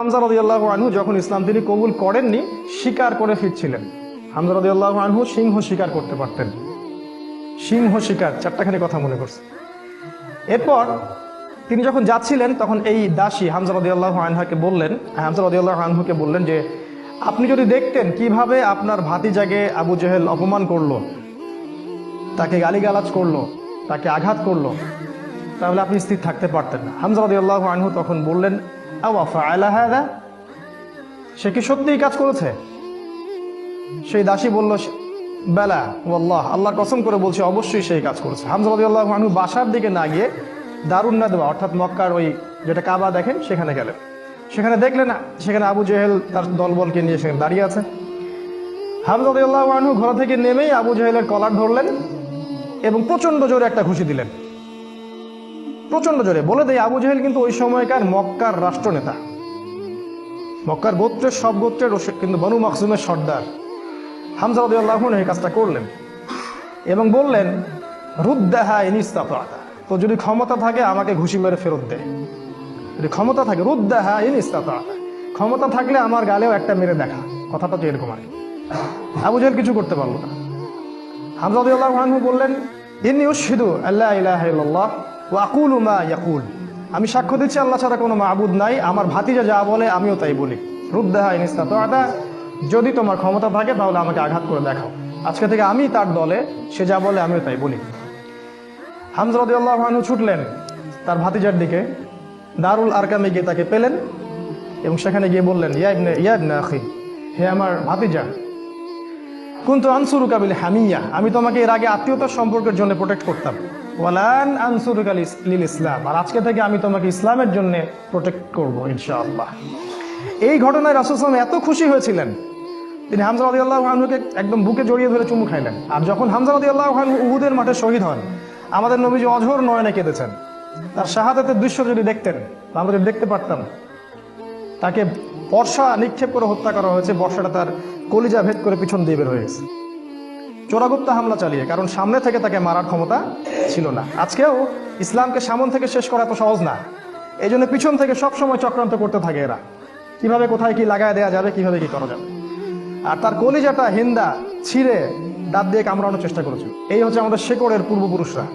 হামজা রদিয়াল্লাহ আনহু যখন ইসলাম তিনি কবুল করেননি স্বীকার করে ফিরছিলেন। হামজা রদিয়াল্লাহ আনহু সিংহ শিকার করতে পারতেন। সিংহ শিকার, চারটাখানি কথা মনে করছে এরপর তিনি যখন যাচ্ছিলেন, তখন এই দাসী হামজা রদিয়াল্লাহ আনহাকে বললেন, হামজা রদিয়াল্লাহ আনহুকে বললেন যে, আপনি যদি দেখতেন কীভাবে আপনার ভাতিজাকে আবু জেহেল অপমান করল, তাকে গালিগালাজ করল, তাকে আঘাত করল, তাহলে আপনি স্থির থাকতে পারতেন না। হামজা রদিয়াল্লাহ আনহু তখন বললেন সে কি সত্যিই কাজ করেছে? সেই দাসী বলল, বেলা, ওয়াল্লাহ আল্লাহর কসম করে বলছে, অবশ্যই সেই কাজ করেছে। হামজা রদিয়াল্লাহ আনহু বাসার দিকে না গিয়ে দারুণ না দেওয়া অর্থাৎ মক্কার ওই যেটা কাবা দেখেন, সেখানে গেলেন। সেখানে দেখলেন, সেখানে আবু জেহেল তার দলবলকে নিয়ে সেখানে দাঁড়িয়ে আছে। হামজা রদিয়াল্লাহ আনহু ঘোড়া থেকে নেমেই আবু জেহেলের কলার ধরলেন এবং প্রচণ্ড জোরে একটা ঘুষি দিলেন। প্রচণ্ড জোরে। বলে দেয় আবু জাহেল কিন্তু ওই সময়কার মক্কার রাষ্ট্রনেতা। মক্কার গোত্রের, সব গোত্রের কিন্তু বনু মখসুমের সর্দার। হামজা রদিয়াল্লাহ এই কাজটা করলেন এবং বললেন, রুদ্দাহা ইনিস্তাতা তো যদি ক্ষমতা থাকে, আমাকে ঘুষি মেরে ফেরত দে। যদি ক্ষমতা থাকে, রুদ্দাহা ইনিস্তাতা ক্ষমতা থাকলে আমার গালেও একটা মেরে দেখা। কথাটা তো এরকম আর। আবু জাহেল কিছু করতে পারল না। হামজা রাদিয়াল্লাহু আনহু বললেন, ইন্নি উশহিদু আল্লাহ ইল্লাল্লাহ ওয়া আকুলু মা ইয়াকুল। আমি সাক্ষ্য দিচ্ছি, আল্লাহ ছাড়া কোনো মাবুদ নাই। আমার ভাতিজা যা বলে, আমিও তাই বলি। রুদ্দাহা ইন ইসতাতা'তা যদি তোমার ক্ষমতা থাকে, তাহলে আমাকে আঘাত করে দেখাও। আজকে থেকে আমি তার দলে, সে যা বলে, আমিও তাই বলি। হামজা রাদিয়াল্লাহু আনহু ছুটলেন তার ভাতিজার দিকে। দারুল আরকামে গিয়ে তাকে পেলেন এবং সেখানে গিয়ে বললেন, ইয়া ইবনে ইয়া ইবনে আখি, হে আমার ভাতিজা, কিন্তু আনসুরু কাবিল হামিয়া, আমি তোমাকে এর আগে আত্মীয়তার সম্পর্কের জন্য প্রোটেক্ট করতাম। ওয়ালান আনসুরু লিল ইসলাম। আর আজকে থেকে আমি তোমাকে ইসলামের জন্য প্রোটেক্ট করব, ইনশাআল্লাহ। এই ঘটনায় রাসুলাম এত খুশি হয়েছিলেন। তিনি হামজা রাদিয়াল্লাহু আনহুকে একদম বুকে জড়িয়ে ধরে চুমু খাইলেন। আর যখন হামজা রাদিয়াল্লাহু আনহু উহুদের মাঠে শহীদ হন, আমাদের নবীজি অঝোর নয়নে কেঁদেছেন। তার শাহাদাতের দৃশ্য যদি দেখতেন আমরা যদি দেখতে পারতাম। তাকে বর্ষা নিক্ষেপ করে হত্যা করা হয়েছে, বর্ষাটা তার কলিজা ভেদ করে পিছন দিয়ে বের হয়ে গেছে। চোরাগুপ্তা হামলা চালিয়ে, কারণ সামনে থেকে তাকে মারার ক্ষমতা ছিল না। আজকেও ইসলামকে সামন থেকে শেষ করা তো সহজ না। এই জন্য পিছন থেকে সবসময় চক্রান্ত করতে থাকে এরা। কীভাবে, কোথায় কি লাগায় দেওয়া যাবে, কীভাবে কি করা যাবে। আর তার কলিজাটা হিন্দা ছিঁড়ে দাঁত দিয়ে কামড়ানোর চেষ্টা করেছে। এই হচ্ছে আমাদের শেকড়ের পূর্বপুরুষরা।